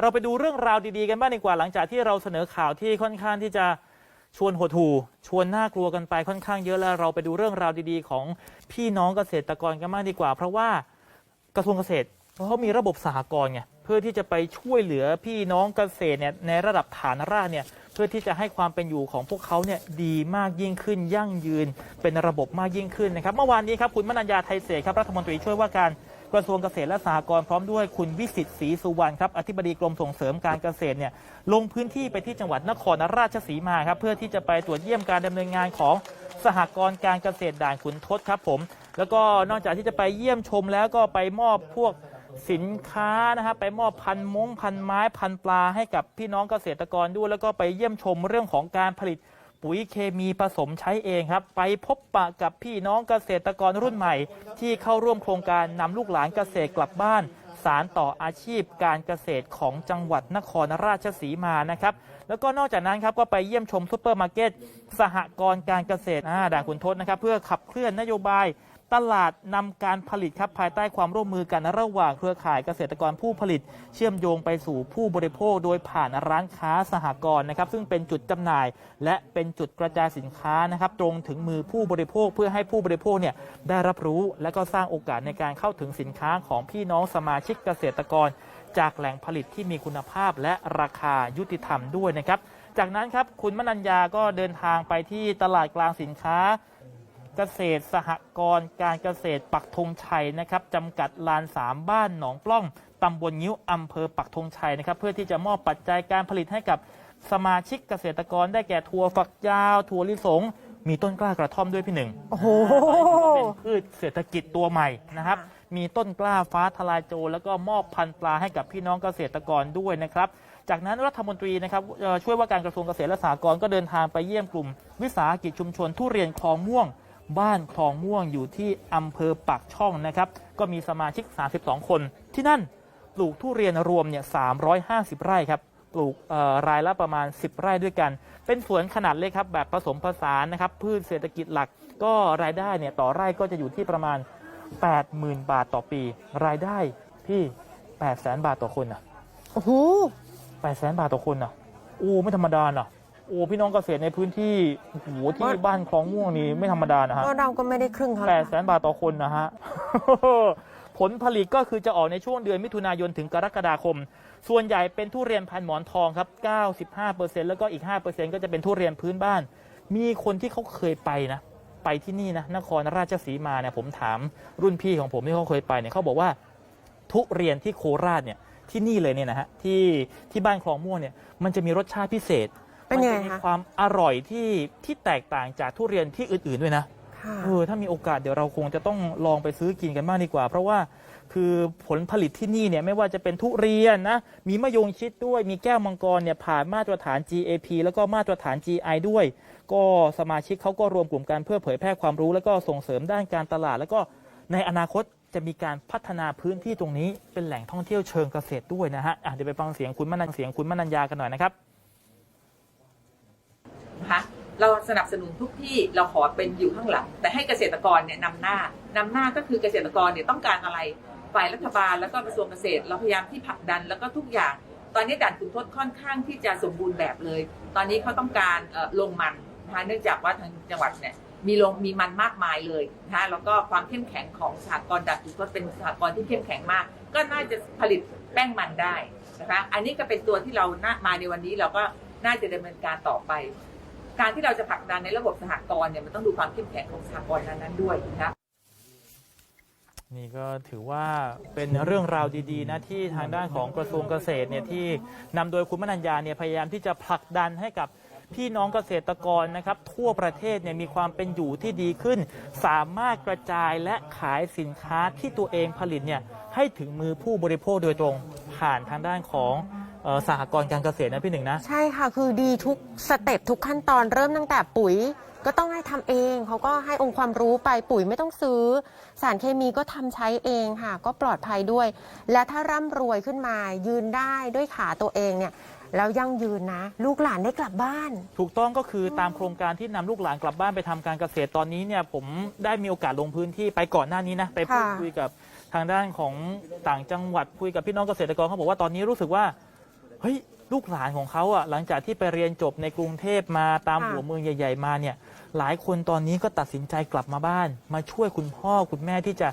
เราไปดูเรื่องราวดีๆกันบ้างดีกว่าหลังจากที่เราเสนอข่าวที่ค่อนข้างที่จะชวนหดหู่ชวนน่ากลัวกันไปค่อนข้างเยอะแล้วเราไปดูเรื่องราวดีๆ ของพี่น้องเกษตรกรกันบ้างดีกว่า เพราะว่ากระทรวงเกษตรเขามีระบบสหกรณ์ไงเพื่อที่จะไปช่วยเหลือพี่น้องเกษตรเนี่ยในระดับฐานรากเนี่ยเพื่อที่จะให้ความเป็นอยู่ของพวกเขาเนี่ยดีมากยิ่งขึ้น ยั่งยืน เป็นระบบมากยิ่งขึ้นนะครับเมื่อวานนี้ครับคุณมนัญญาไทยเศษครับรัฐมนตรีช่วยว่าการ กระทรวงเกษตรและสหกรณ์พร้อมด้วยคุณวิสิตศรีสุวรรณครับอธิบดีกรมส่งเสริมการเกษตรเนี่ยลงพื้นที่ไปที่จังหวัดนครราชสีมาครับเพื่อที่จะไปตรวจเยี่ยมการดำเนินงานของสหกรณ์การเกษตรด่านขุนทดครับผม แล้วก็นอกจากที่จะไปเยี่ยมชมแล้วก็ไปมอบพวกสินค้านะครับไปมอบพันมงพันไม้พันปลาให้กับพี่น้องเกษตรกรด้วย แล้วก็ไปเยี่ยมชมเรื่องของการผลิต ปุ๋ยเคมีผสมใช้เองครับ ไปพบปะกับพี่น้องเกษตรกรรุ่นใหม่ ที่เข้าร่วมโครงการนำลูกหลานเกษตรกลับบ้าน สารต่ออาชีพการเกษตรของจังหวัดนครราชสีมานะครับ แล้วก็นอกจากนั้นครับก็ไปเยี่ยมชมซูเปอร์มาร์เก็ตสหกรณ์การเกษตรด่านขุนทดนะครับ เพื่อขับเคลื่อนนโยบาย ตลาดนำการผลิตครับภายใต้ความร่วมมือกันระหว่างเครือข่ายเกษตรกรผู้ผลิต เชื่อมโยงไปสู่ผู้บริโภคโดยผ่านร้านค้าสหกรณ์นะครับ ซึ่งเป็นจุดจำหน่าย และเป็นจุดกระจายสินค้านะครับ ตรงถึงมือผู้บริโภคเพื่อให้ผู้บริโภคเนี่ยได้รับรู้ และก็สร้างโอกาสในการเข้าถึงสินค้าของพี่น้องสมาชิกเกษตรกร จากแหล่งผลิตที่มีคุณภาพและราคายุติธรรมด้วยนะครับ จากนั้นครับคุณมนัญญาก็เดินทางไปที่ตลาดกลางสินค้า เกษตรสหกรณ์การเกษตรปักธงชัยนะครับจำกัดลานสามบ้านหนองปล้องตำบลยิ้วอำเภอปักธงชัยนะครับ เพื่อที่จะมอบปัจจัยการผลิตให้กับสมาชิกเกษตรกรได้แก่ถั่วฝักยาว ถั่วลิสง มีต้นกล้ากระท่อมด้วยพี่หนึ่งโอ้โหเป็นพืชเศรษฐกิจตัวใหม่นะครับค่ะมีต้นกล้าฟ้าทลายโจรแล้วก็มอบพันธุ์ปลาให้กับพี่น้องเกษตรกรด้วยนะครับ จากนั้นรัฐมนตรีนะครับเอ่อช่วยว่าการกระทรวงเกษตรและสหกรณ์ก็เดินทางไปเยี่ยมกลุ่ม วิสาหกิจชุมชนทุเรียนคลองม่วง บ้านคลองม่วงอยู่ที่อำเภอปากช่องนะครับ ก็มีสมาชิก 32 คน ที่นั่นปลูกทุเรียนรวมเนี่ย350 ไร่ครับ ปลูกเอ่อรายละประมาณ 10 ไร่ด้วยกัน เป็นสวนขนาดเล็กครับ แบบผสมผสานนะครับ พืชเศรษฐกิจหลัก ก็รายได้เนี่ยต่อไร่ก็จะอยู่ที่ประมาณ 80,000 บาทต่อปี รายได้พี่800,000 บาทต่อคนอะ โอ้โห800,000 บาทต่อคนอะโอ้ไม่ธรรมดาน่ะ โอ้พี่น้องเกษตรในพื้นที่โอ้โหที่บ้านคลองม่วงนี่ไม่ธรรมดานะฮะก็เราก็ไม่ได้ครึ่งเท่าไหแปร่ ดแสนบาทต่อคนนะฮะ ผลผลิตก็คือจะออกในช่วงเดือนมิถุนายนถึงกรกฎาคม ส่วนใหญ่เป็นทุเรียนพันหมอนทองครับ 95%แล้วก็อีก 5%ก็จะเป็นทุเรียนพื้นบ้าน มีคนที่เขาเคยไปนะ ไปที่นี่นะ นครราชสีมาเนี่ยผมถามรุ่นพี่ของผมที่เขาเคยไปเนี่ยเขาบอกว่า ทุเรียนที่โคราชเนี่ยที่นี่เลยเนี่ยนะฮะที่ที่บ้านคลองม่วงเนี่ยมันจะมีรสชาติพิเศษ เป็นยังไงมัจะมีคะ ความอร่อยที่ที่แตกต่างจากทุเรียนที่อื่นๆด้วยนะ ค่ะ เออถ้ามีโอกาสเดี๋ยวเราคงจะต้องลองไปซื้อกินกันบ้างดีกว่า เพราะว่าคือผลผลิตที่นี่เนี่ยไม่ว่าจะเป็นทุเรียนนะมีมะยงชิดด้วยมีแก้วมังกรเนี่ยผ่านมาตรฐาน GAP แล้วก็มาตรฐาน GI ด้วย ก็สมาชิกเขาก็รวมกลุ่มกันเพื่อเผยแพร่ความรู้ แล้วก็ส่งเสริมด้านการตลาด แล้วก็ในอนาคตจะมีการพัฒนาพื้นที่ตรงนี้เป็นแหล่งท่องเที่ยวเชิงเกษตรด้วยนะฮะอะเดี๋ยวไปฟังเสียงคุณมนันเสียงคุณมนัญญากันหน่อยนะครับนะคะ เราสนับสนุนทุกที่เราขอเป็นอยู่ข้างหลัง แต่ให้เกษตรกรเนี่ยนำหน้านำหน้าก็คือเกษตรกรเนี่ยต้องการอะไรฝ่ายรัฐบาลแล้วก็กระทรวงเกษตร เราพยายามที่ผลักดันแล้วก็ทุกอย่าง ตอนนี้ด่านขุนทดค่อนข้างที่จะสมบูรณ์แบบเลย ตอนนี้เขาต้องการเอ่อลงมันนะคะเนื่องจากว่าทางจังหวัดเนี่ยมีลงมีมันมากมายเลยนะคะแล้วก็ความเข้มแข็งของสหกรณ์ด่านขุนทดเป็นสหกรณ์ที่เข้มแข็งมาก ก็น่าจะผลิตแป้งมันได้นะคะอันนี้ก็เป็นตัวที่เราน่ามาในวันนี้เราก็น่าจะดำเนินการต่อไป การที่เราจะผลักดันในระบบสหกรณ์เนี่ยมันต้องดูความเข้มแข็งของสหกรณ์นั้นๆด้วยนะคะนี่ก็ถือว่าเป็นเรื่องราวดีๆนะที่ทางด้านของกระทรวงเกษตรเนี่ยที่นำโดยคุณมนัญญาเนี่ยพยายามที่จะผลักดันให้กับพี่น้องเกษตรกรนะครับ ทั่วประเทศเนี่ยมีความเป็นอยู่ที่ดีขึ้น สามารถกระจายและขายสินค้าที่ตัวเองผลิตเนี่ยให้ถึงมือผู้บริโภคโดยตรงผ่านทางด้านของ เอ่อสหกรณ์การเกษตรนะพี่หนึ่งนะ ใช่ค่ะ คือดีทุกสเต็ปทุกขั้นตอนเริ่มตั้งแต่ปุ๋ย ก็ต้องให้ทำเอง เขาก็ให้องค์ความรู้ไปปุ๋ยไม่ต้องซื้อ สารเคมีก็ทำใช้เองค่ะ ก็ปลอดภัยด้วย และถ้าร่ำรวยขึ้นมา ยืนได้ด้วยขาตัวเองเนี่ย แล้วยั่งยืนนะ ลูกหลานได้กลับบ้าน ถูกต้องก็คือตามโครงการที่นำลูกหลานกลับบ้านไปทำการเกษตรตอนนี้เนี่ยผมได้มีโอกาสลงพื้นที่ไปก่อนหน้านี้นะไปพูดค่ะ คุยกับทางด้านของต่างจังหวัดคุยกับพี่น้องเกษตรกรเขาบอกว่าตอนนี้รู้สึกว่า เฮ้ยลูกหลานของเขาอะหลังจากที่ไปเรียนจบในกรุงเทพมาตามค่ะ หัวเมืองใหญ่ ๆ มาเนี่ย หลายคนตอนนี้ก็ตัดสินใจกลับมาบ้าน มาช่วยคุณพ่อคุณแม่ที่จะ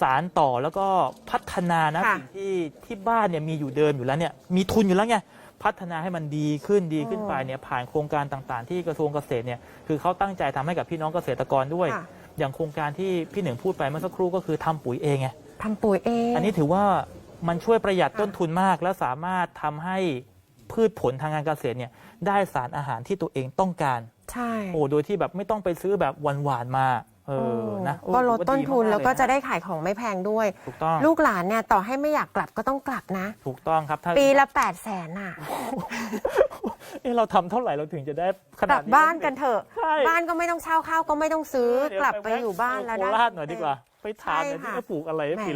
สารต่อแล้วก็พัฒนานะค่ะ สิ่งที่ที่บ้านเนี่ยมีอยู่เดิมอยู่แล้วเนี่ยมีทุนอยู่แล้วไงพัฒนาให้มันดีขึ้นดีขึ้นไปเนี่ยผ่านโครงการต่างๆ ที่กระทรวงเกษตรเนี่ยคือเขาตั้งใจทำให้กับพี่น้องเกษตรกรด้วย ค่ะอย่างโครงการที่พี่หนึ่งพูดไปเมื่อสักครู่ก็คือทำปุ๋ยเองไง ทำปุ๋ยเอง อันนี้ถือว่า มันช่วยประหยัดค่ะต้นทุนมาก และสามารถทำให้พืชผลทางการเกษตรเนี่ยได้สารอาหารที่ตัวเองต้องการ ใช่โอ้โดยที่แบบไม่ต้องไปซื้อแบบหวานๆมาเออนะโอ้ก็ลดถือว่าต้นทุนมากๆแล้วก็เยนจะได้ขายของไม่แพงด้วยถูกต้องลูกหลานเนี่ยต่อให้ไม่อยากกลับก็ต้องกลับนะ ถูกต้องครับถ้าปีละ8ปดแสนอะเอ๊ะเราทำเท่าไหร่เราถึงจะได้ขกนาลัดบนี้บ้านกันเถอะใช่บ้านก็ไม่ต้องเช่าข้าวก็ไม่ต้องซื้อเดี๋ยวกลับไปอยู่บ้านแล้วโคได้ราชหน่อยดีกว่า ไปทานหน่อยใช่ที่ค่ะว่าปลูกอะไรให้แหม่ปี